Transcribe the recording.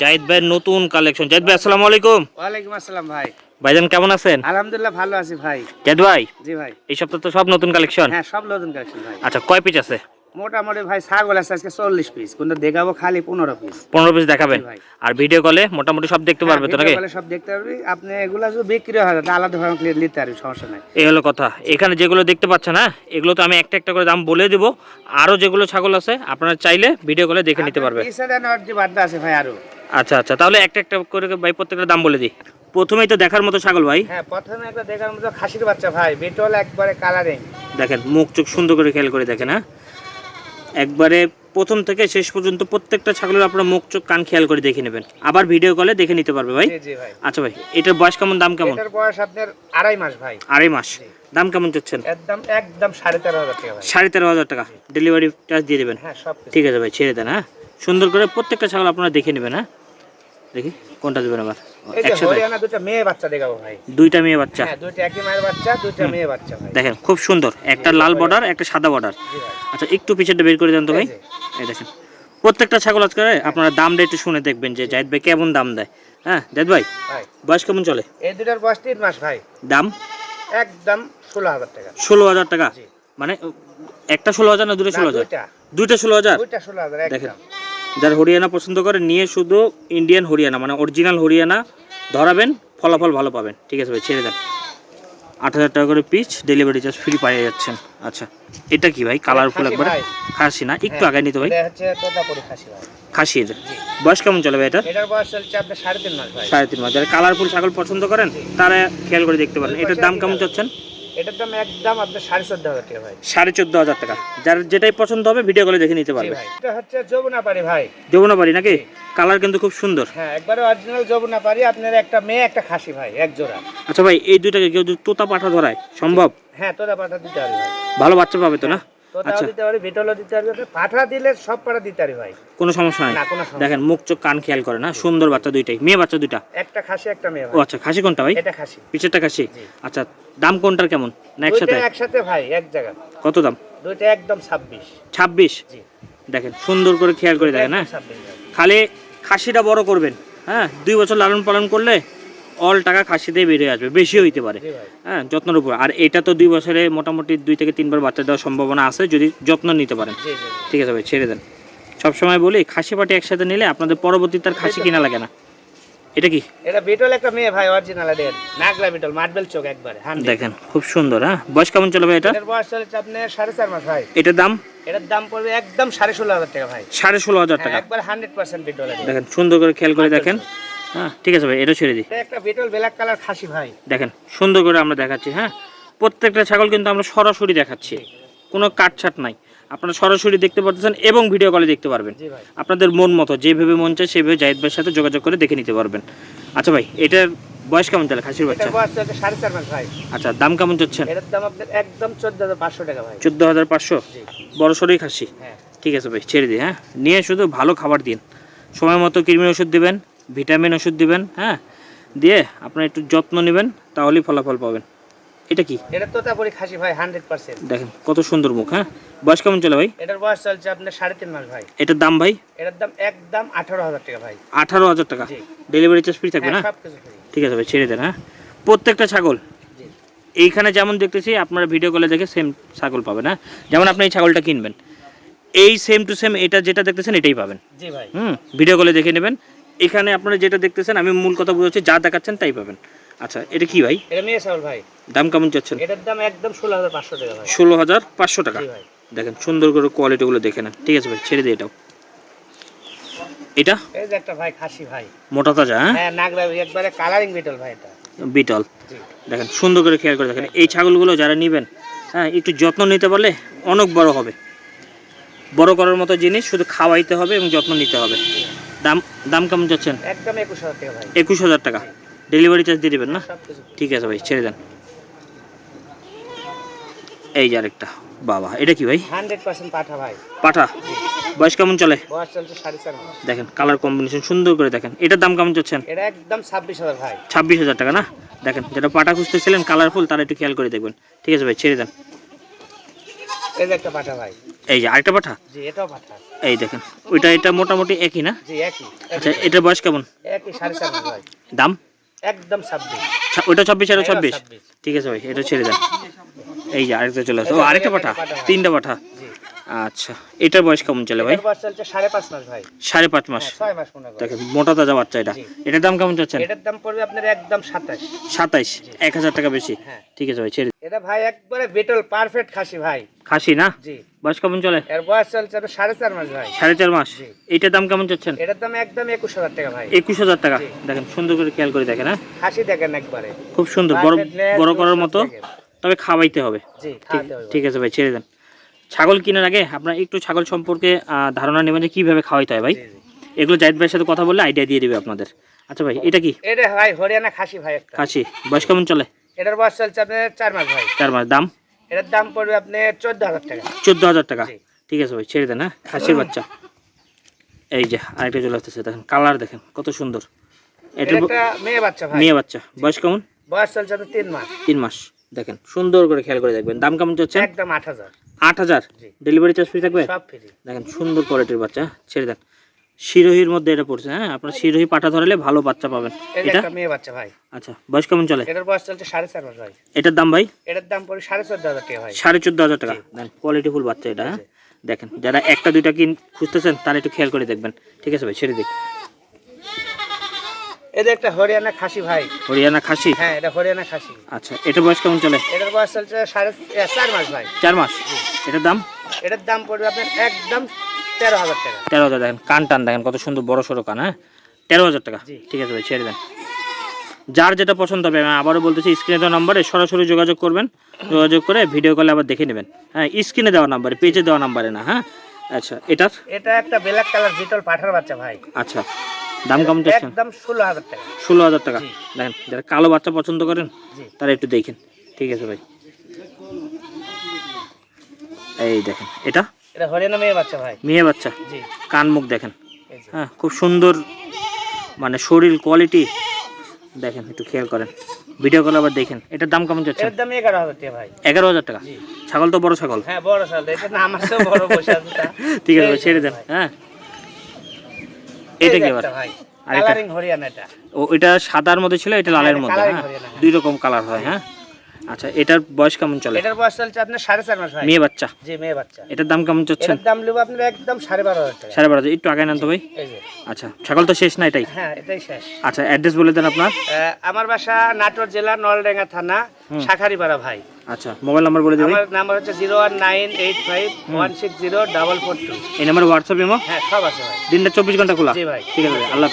জাহিদ ভাইয়ের নতুন কালেকশন জাহিদ ভাই আসসালামু আলাইকুম। ওয়ালাইকুম আসসালাম ভাই। ভাইজান কেমন আছেন? আলহামদুলিল্লাহ ভালো আছি ভাই। জাহিদ ভাই? জি ভাই। এই সপ্তাহ তো সব নতুন কালেকশন হ্যাঁ সব নতুন কালেকশন ভাই। আচ্ছা কয় পিস আছে? মোটামুটি ভাই ছাগল আছে আজকে চল্লিশ পিস কিন্তু দেখাবো খালি পনেরো পিস পনেরো পিস দেখাবেন? আর ভিডিও কলে মোটামুটি সব দেখতে পারবে তো নাকি? সব দেখতে পারবি। আপনি এগুলা যদি বিক্রি হয় তা আলাদা ভাবে নিতে পারবি সমস্যা নাই। এই হলো কথা। এখানে যেগুলো দেখতে পাচ্ছেন না এগুলো তো আমি একটা একটা করে দাম বলে দেবো। আরও যেগুলো ছাগল আছে আপনারা চাইলে ভিডিও কলে দেখে নিতে পারবে। আছে ভাই আরও? আচ্ছা আচ্ছা। তাহলে একটা একটা করে ভাই প্রত্যেকটা দাম বলে দিই। প্রথমেই তো দেখার মতো ছাগল ভাই। হ্যাঁ প্রথমে একটা দেখার মতো খাসির বাচ্চা ভাই। বেটল একবারে কালারিং দেখেন মুখ চোখ সুন্দর করে খেয়াল করে দেখেন হ্যাঁ? একবারে প্রথম থেকে শেষ পর্যন্ত প্রত্যেকটা ছাগলের আপনার মুখ চোখ কান খেয়াল করে দেখে নেবেন। আবার ভিডিও কলে দেখে নিতে পারবে ভাই। জি জি ভাই। আচ্ছা ভাই এটার বয়স কেমন দাম কেমন? এটার বয়স আপনার আড়াই মাস ভাই। আড়াই মাস। দাম কেমন চাচ্ছেন? একদম একদম সাড়ে তেরো হাজার টাকা ভাই। সাড়ে তেরো হাজার টাকা। ডেলিভারি চার্জ দিয়ে দেবেন। হ্যাঁ সব ঠিক আছে ভাই ছেড়ে দেন হ্যাঁ? সুন্দর করে প্রত্যেকটা ছাগল আপনারা দেখে নেবেন হ্যাঁ? দেখি কোনটা দেবেন দুইটা মেয়ে বাচ্চা হ্যাঁ দুইটা একই মায়ের বাচ্চা দুইটা মেয়ে বাচ্চা ভাই। দেখেন খুব সুন্দর। একটা লাল বর্ডার একটা সাদা বর্ডার আচ্ছা একটু পিছনটা বের করে দেন তো ভাই। এই দেখেন প্রত্যেকটা ছাগল আজকে আপনারা দামটা একটু শুনে দেখবেন যে জাহিদ ভাই কেমন দাম দেয়। হ্যাঁ জাহিদ ভাই বয়স কেমন চলে? এই দুটার বয়স তিন মাস ভাই। দাম? একদম ষোলো হাজার টাকা। ষোলো হাজার টাকা? মানে একটা ষোলো হাজার না দুটো ষোলো হাজার? দুইটা। ষোলো হাজার? দেখেন যারা হরিয়ানা পছন্দ করে নিয়ে শুধু ইন্ডিয়ান হরিয়ানা মানে অরিজিনাল হরিয়ানা ধরাবেন ফলাফল ভালো পাবেন। ঠিক আছে ভাই ছেড়ে দেন। আট হাজার টাকা করে পিস ডেলিভারি চার্জ ফ্রি পাইয়ে যাচ্ছেন। আচ্ছা এটা কি ভাই? কালারফুল একবারে? খাসি না? একটু হ্যাঁ, আগে নিতে ভাই। খাসির বয়স কেমন চলে ভাই এটা সাড়ে তিন মাস যারা কালারফুল ছাগল পছন্দ করেন তারা খেয়াল করে দেখতে পারেন। এটার দাম কেমন চাচ্ছেন? এটার দাম একদম আপনার সাড়ে চোদ্দ হাজার টাকা ভাই। সাড়ে চোদ্দ হাজার টাকা। যার যেটাই পছন্দ হবে ভিডিও কলে দেখে নিতে পারবে। ভাই। এটা হচ্ছে যমুনা পারি ভাই। যমুনা পারি নাকি? কালার কিন্তু খুব সুন্দর। হ্যাঁ একবারে অরিজিনাল যমুনা পারি আপনার একটা মেয়ে একটা খাসি ভাই এক জোড়া। আচ্ছা ভাই এই দুইটাকে কেউ তোতা পাঠা ধরায় সম্ভব? হ্যাঁ তোতা পাঠা দিতে হবে ভাই। ভালো বাচ্চা পাবে তো না? তোতাও আচ্ছা। দিতে পারি বিটলও দিতে পারি পাঠা দিলে সব পাঠা দিতে পারি ভাই। কোনো সমস্যা নাই। না কোনো সমস্যা দেখেন মুখ চোখ কান খেয়াল করে না সুন্দর বাচ্চা দুইটাই মেয়ে বাচ্চা দুইটা। একটা খাসি একটা মেয়ে ও আচ্ছা খাসি কোনটা ভাই? এটা খাসি। পিছেরটা খাসি? আচ্ছা দাম কোনটার কেমন? না একসাথে? একসাথে ভাই এক জায়গা কত দাম? দুইটা একদম ছাব্বিশ। ছাব্বিশ? জি। দেখেন সুন্দর করে খেয়াল করে দেখেন হ্যাঁ? খালি খাসিটা বড় করবেন হ্যাঁ? দুই বছর লালন পালন করলে অল টাকা খাসিতেই বেরিয়ে আসবে বেশি হইতে পারে। হ্যাঁ যত্নের উপর। আর এটা তো দুই বছরে মোটামুটি দুই থেকে তিনবার বাচ্চা দেওয়ার সম্ভাবনা আছে যদি যত্ন নিতে পারেন। ঠিক আছে ভাই ছেড়ে দেন। সবসময় বলি খাসি পাটি একসাথে নিলে আপনাদের পরবর্তী আর খাসি কিনা লাগে না। এটা কি? এটা বিটল একটা মেয়ে ভাই অরিজিনাল এর নাগলা বিটল মার্বেল চোখ একবারে দেখেন খুব সুন্দর হ্যাঁ? বয়স কেমন চলে ভাই এটা? এটার বয়স চলেছে আপনার সাড়ে চার মাস ভাই। এটার দাম? এটার দাম পড়বে একদম সাড়ে ষোলো হাজার টাকা ভাই। সাড়ে ষোলো হাজার হ্যাঁ, টাকা। একবার হান্ড্রেড পার্সেন্ট বিটল দেখেন সুন্দর করে খেয়াল করে দেখেন। হ্যাঁ ঠিক আছে ভাই এটা ছেড়ে দিই। একটা বিটল ব্ল্যাক কালার খাসি ভাই। দেখেন সুন্দর করে আমরা দেখাচ্ছি হ্যাঁ? প্রত্যেকটা ছাগল কিন্তু আমরা সরাসরি দেখাচ্ছি কোনো কাটছাট নাই। আপনারা সরাসরি দেখতে পারতেছেন এবং ভিডিও কলে দেখতে পারবেন। আপনাদের মন মতো যেভাবে মন চায় সেভাবে জাহিদ ভাইয়ের সাথে যোগাযোগ করে দেখে নিতে পারবেন। আচ্ছা ভাই এটার বয়স কেমন তাহলে খাসির বাচ্চা? সাড়ে চার মাস ভাই। আচ্ছা দাম কেমন চাচ্ছেন? এটার দাম আপনার একদম চোদ্দ হাজার পাঁচশো টাকা ভাই। চোদ্দ হাজার পাঁচশো? জি। বড় সড়ই খাসি? হ্যাঁ। ঠিক আছে ভাই ছেড়ে দিই হ্যাঁ? নিয়ে শুধু ভালো খাবার দিন। সময় মতো কৃমির ওষুধ দিবেন ভিটামিন ওষুধ দিবেন হ্যাঁ? দিয়ে আপনার একটু যত্ন নেবেন তাহলেই ফলাফল পাবেন। এটা কি? এটা তোতাপুরি খাসি ভাই হান্ড্রেড পার্সেন্ট দেখেন কত সুন্দর মুখ হ্যাঁ? বয়স কেমন চলে ভাই? এটার বয়স চলছে আপনার সাড়ে তিন মাস ভাই। এটার দাম ভাই? এটার দাম একদম আঠারো হাজার টাকা ভাই। আঠারো হাজার টাকা। জি। ডেলিভারি চার্জ ফ্রি থাকবে না? হ্যাঁ, free। ঠিক আছে ভাই ছেড়ে দেন হ্যাঁ? প্রত্যেকটা ছাগল। জি। এইখানে যেমন দেখতেছি আপনারা ভিডিও কলে দেখে সেম ছাগল পাবেন হ্যাঁ? যেমন আপনি এই ছাগলটা কিনবেন। এই সেম টু সেম এটা যেটা দেখতেছেন এটাই পাবেন। জি ভাই। হুম ভিডিও কলে দেখে নেবেন। এখানে আপনারা যেটা দেখতেছেন আমি মূল কথা বুঝাচ্ছি যা দেখাচ্ছেন তাই পাবেন। আচ্ছা এটা কি ভাই? এটা মেয়ে চাউল ভাই। দাম কেমন চাচ্ছেন? এটার দাম একদম ষোলো হাজার পাঁচশো টাকা ভাই। ষোলো হাজার পাঁচশো টাকা। দেখেন সুন্দর করে কোয়ালিটিগুলো দেখে নেন। ঠিক আছে ভাই ছেড়ে দিই এটাও। এটা? এই যে একটা ভাই খাসি ভাই। মোটা তাজা হ্যাঁ? হ্যাঁ নাগরা একবারে কালারিং বিটল ভাই এটা। বিটল। দেখেন সুন্দর করে খেয়াল করে দেখেন। এই ছাগলগুলো যারা নেবেন হ্যাঁ একটু যত্ন নিতে পারলে অনেক বড় হবে। বড় করার মতো জিনিস শুধু খাওয়াইতে হবে এবং যত্ন নিতে হবে। দাম দাম কেমন যাচ্ছেন একদম একুশ হাজার টাকা ভাই। একুশ হাজার টাকা। ডেলিভারি চার্জ দিয়ে দেবেন না? ঠিক আছে ভাই ছেড়ে দেন। এই যে আরেকটা। বাবা এটা কি ভাই? হান্ড্রেড পার্সেন্ট পাঠা ভাই। পাঠা? বয়স কেমন চলে? দেখেন কালার কম্বিনেশন সুন্দর করে দেখেন। এটার দাম কেমন চাচ্ছেন? এটা একদম ছাব্বিশ হাজার ভাই। ছাব্বিশ হাজার টাকা না? দেখেন যেটা পাটা খুঁজতেছিলেন কালারফুল তারা একটু খেয়াল করে দেখবেন। ঠিক আছে ভাই ছেড়ে দেন। এই একটা পাঠা ভাই। এই যে আরেকটা পাঠা? জি এটাও পাঠা। এই দেখেন ওইটা এটা মোটামুটি একই না? জি একই। আচ্ছা এটার বয়স কেমন? একই সাড়ে চার দাম? একদম ছাব্বিশ। ওইটা চব্বিশ এটা এটা 26 ঠিক আছে ভাই এটা ছেড়ে দেন। এই যে আরেকটা চলে আসো। আরেকটা পাঠা। তিনটা পাঠা? আচ্ছা এটার বয়স কেমন চলে ভাই? এটার সাড়ে পাঁচ মাস ভাই। সাড়ে পাঁচ মাস। হ্যাঁ, দেখেন মোটা তাজা বাচ্চা এটা। এটার দাম কেমন চাচ্ছেন? এটার দাম পড়বে আপনার একদম সাতাশ। এক হাজার টাকা বেশি। হ্যাঁ। ঠিক আছে ভাই ছেড়ে এটা ভাই একবারে বেটল পারফেক্ট খাসি ভাই। খাসি না? জি। বয়স কেমন চলে? এর বয়স চলছে সাড়ে চার মাস ভাই। সাড়ে চার মাস। জি। এইটার দাম কেমন চাচ্ছেন? এটার দাম একদম একুশ হাজার টাকা ভাই। একুশ হাজার টাকা। দেখেন সুন্দর করে খেয়াল করে দেখেন হ্যাঁ? খাসি দেখেন একবারে। খুব সুন্দর বড় বড় করার মতো। তবে খাওয়াইতে হবে। ঠিক আছে ভাই ছেড়ে দেন। ছাগল কেনার আগে আপনার একটু ছাগল সম্পর্কে ধারণা নেবেন যে কীভাবে খাওয়াইতে হয় ভাই। এগুলো জাহিদ ভাইয়ের সাথে কথা বললে আইডিয়া দিয়ে দিবে আপনাদের। আচ্ছা ভাই এটা কি? এটা ভাই হরিয়ানা খাসি ভাই একটা। খাসি। বয়স কেমন চলে? এটার বয়স চলছে আপনার চার মাস ভাই। চার মাস। দাম? এটার দাম পড়বে আপনার চোদ্দ হাজার টাকা। চোদ্দ হাজার টাকা? ঠিক আছে ভাই ছেড়ে দেন হ্যাঁ? খাসির বাচ্চা। এই যে আরেকটা চলে আসতেছে দেখেন কালার দেখেন কত সুন্দর। এটা মেয়ে বাচ্চা ভাই। মেয়ে বাচ্চা। বয়স কেমন? বয়স চলছে তিন মাস। তিন মাস। দেখেন সুন্দর করে খেয়াল করে দেখবেন। দাম কেমন চাচ্ছেন একদম আট হাজার। আট হাজার? ডেলিভারি চার্জ ফ্রি থাকবে? সব ফ্রি দেখেন সুন্দর কোয়ালিটির বাচ্চা ছেড়ে দেন। শিরোহির মধ্যে এটা পড়ছে হ্যাঁ? আপনার শিরোহি পাঠা ধরালে ভালো বাচ্চা পাবেন। এটা মেয়ে বাচ্চা ভাই। আচ্ছা বয়স কেমন চলে? এটার বয়স চলছে সাড়ে চার মাস ভাই। এটার দাম ভাই? এটার দাম পড়বে সাড়ে চোদ্দ হাজার টাকা ভাই। সাড়ে চোদ্দ হাজার টাকা। দেন কোয়ালিটিফুল বাচ্চা এটা হ্যাঁ? দেখেন যারা একটা দুইটা কিন খুঁজতেছেন তারা একটু খেয়াল করে দেখবেন। ঠিক আছে ভাই ছেড়ে দিক এটা একটা হরিয়ানা খাসি ভাই। হরিয়ানা খাসি? হ্যাঁ এটা হরিয়ানা খাসি। আচ্ছা এটা বয়স কেমন চলে? এটার বয়স চলছে সাড়ে চার মাস ভাই। চার মাস? এটার দাম? এটার দাম পড়বে আপনার একদম তেরো হাজার টাকা। তেরো হাজার দেখেন কান টান দেখেন কত সুন্দর বড় সড়ো কান হ্যাঁ? তেরো হাজার টাকা। ঠিক আছে ভাই ছেড়ে দেন। যার যেটা পছন্দ হবে আমি আবারও বলতেছি স্ক্রিনে দেওয়া নাম্বারে সরাসরি যোগাযোগ করবেন। যোগাযোগ করে ভিডিও কলে আবার দেখে নেবেন। হ্যাঁ স্ক্রিনে দেওয়া নাম্বারে পেজে দেওয়া নাম্বারে না হ্যাঁ? আচ্ছা এটার? এটা একটা ব্ল্যাক কালার বিটল পাঠার বাচ্চা ভাই। আচ্ছা। দাম কেমন চাচ্ছেন? একদম ষোলো হাজার টাকা। ষোলো হাজার টাকা। দেখেন যারা কালো বাচ্চা পছন্দ করেন তারা একটু দেখেন। ঠিক আছে ভাই। এই দেখেন এটা? এটা হরিয়ানা মেয়ে বাচ্চা ভাই। মেয়ে বাচ্চা? কান মুখ দেখেন। হ্যাঁ খুব সুন্দর মানে শরীর কোয়ালিটি দেখেন একটু খেয়াল করেন। ভিডিও কল আবার দেখেন। এটার দাম কেমন যাচ্ছে এটার দাম এগারো হাজার টাকা ভাই। এগারো হাজার টাকা? ছাগল তো বড় ছাগল। হ্যাঁ বড় এটা আছে বড় বসে আছে ঠিক আছে ছেড়ে দেন। হ্যাঁ। এটা কি ভাই কালারিং হরিয়ানা এটা ও এটা সাদার মধ্যে ছিল এটা লালের মধ্যে হ্যাঁ। দুই রকম কালার হয় হ্যাঁ? আচ্ছা এটার বয়স কেমন চলে? এটার বয়স চলছে আপনার সাড়ে চার মাস ভাই। মেয়ে বাচ্চা? জি মেয়ে বাচ্চা। এটার দাম কেমন চলছে? এটার দাম নেব আপনার একদম সাড়ে বারো হাজার টাকা। সাড়ে বারো হাজার। একটু আগে নেন তো ভাই। আচ্ছা ছাগল তো শেষ না এটাই? হ্যাঁ এটাই শেষ। আচ্ছা অ্যাড্রেস বলে দেন আপনার। আমার বাসা নাটোর জেলা নলডাঙ্গা থানা শাখারিপাড়া ভাই। আচ্ছা মোবাইল নাম্বার বলে দেবেন। আমার নাম্বার হচ্ছে zero one nine eight five one six zero double four two. এই নাম্বার হোয়াটসঅ্যাপ এমো হ্যাঁ সব আছে ভাই। দিনটা চব্বিশ ঘণ্টা খোলা। জি ভাই। ঠিক আছে ভাই আল্লাহ